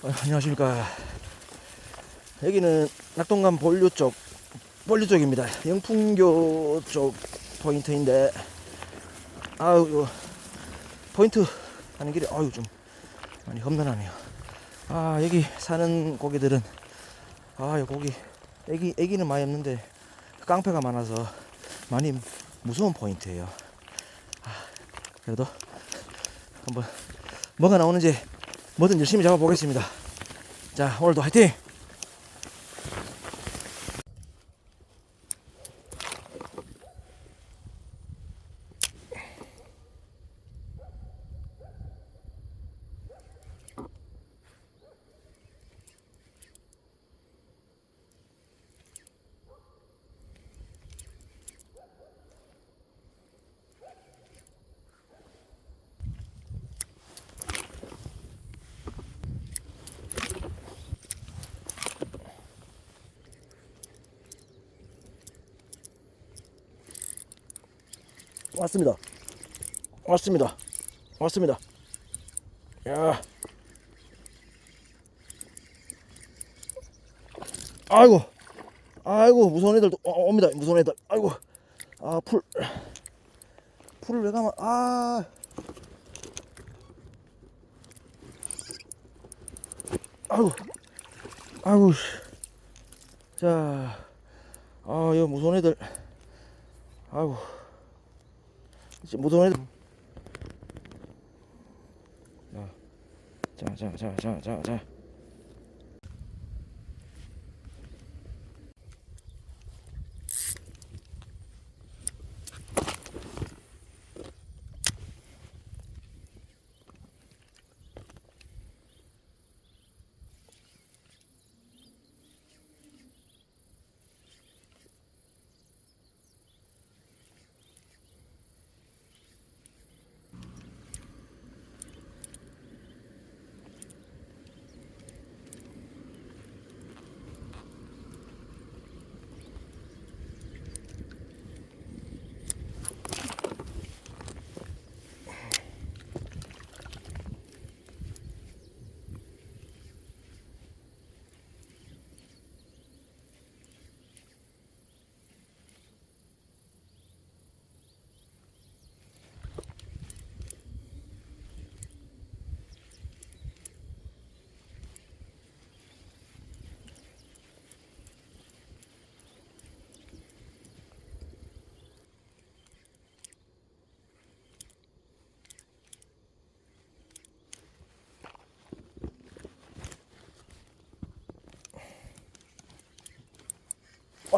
어, 안녕하십니까. 여기는 낙동강 본류 쪽, 본류 쪽입니다. 영풍교 쪽 포인트인데, 아유, 포인트 하는 길이, 아유, 좀 많이 험난하네요. 아, 여기 사는 고기들은, 아, 이 고기, 애기, 애기는 많이 없는데, 깡패가 많아서 많이 무서운 포인트예요. 아, 그래도 한번 뭐가 나오는지 뭐든 열심히 잡아보겠습니다. 자, 오늘도 화이팅! 왔습니다. 왔습니다. 왔습니다. 야. 아이고. 아이고, 무서운 애들 또 어, 옵니다. 무서운 애들. 아이고. 아, 풀. 풀을 왜 가만, 아. 아이고. 아이고. 씨. 자. 아, 이거 무서운 애들. 아이고. 이제 무서운 애들. 자, 자, 자, 자, 자, 자.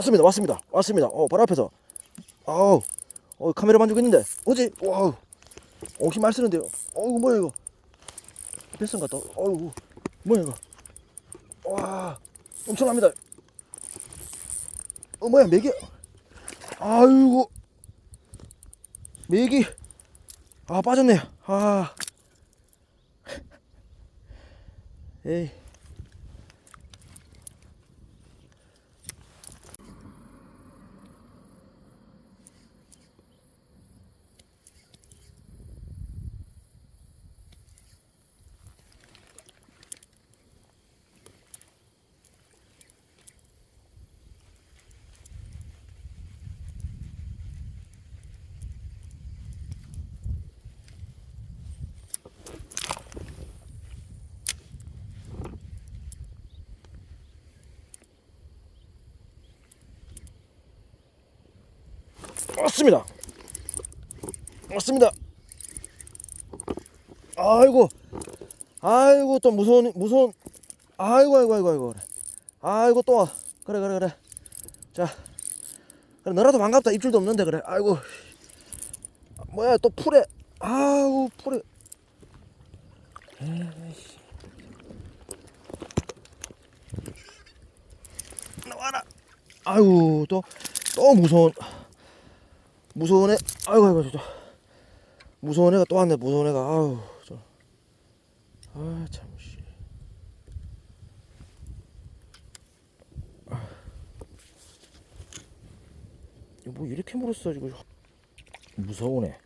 왔습니다. 왔습니다. 왔습니다. 어, 바로 앞에서. 아우. 어, 카메라 만지고 있는데. 어제 와우. 어, 힘 말 쓰는데요. 어우, 뭐야 이거? 뱃선 같다. 어우. 뭐야 이거? 와. 엄청납니다. 어, 뭐야, 메기. 아이고. 메기. 아, 빠졌네요. 아. 에이. 왔습니다. 왔습니다. 아이고, 아이고 또 무서운 무서운. 아이고 아이고 아이고 아이고. 그래. 아이고 또 와. 그래 그래 그래. 자, 그래 너라도 반갑다. 입줄도 없는데 그래. 아이고. 뭐야 또 풀에. 아우 풀에. 에이씨. 나와라. 아이고 또또 무서운. 무서운 애, 아이고, 아이고, 진짜. 무서운 애가 또 왔네, 무서운 애가, 아우, 저. 아, 참, 씨. 아. 이거 뭐 이렇게 물었어, 지금. 무서운 애.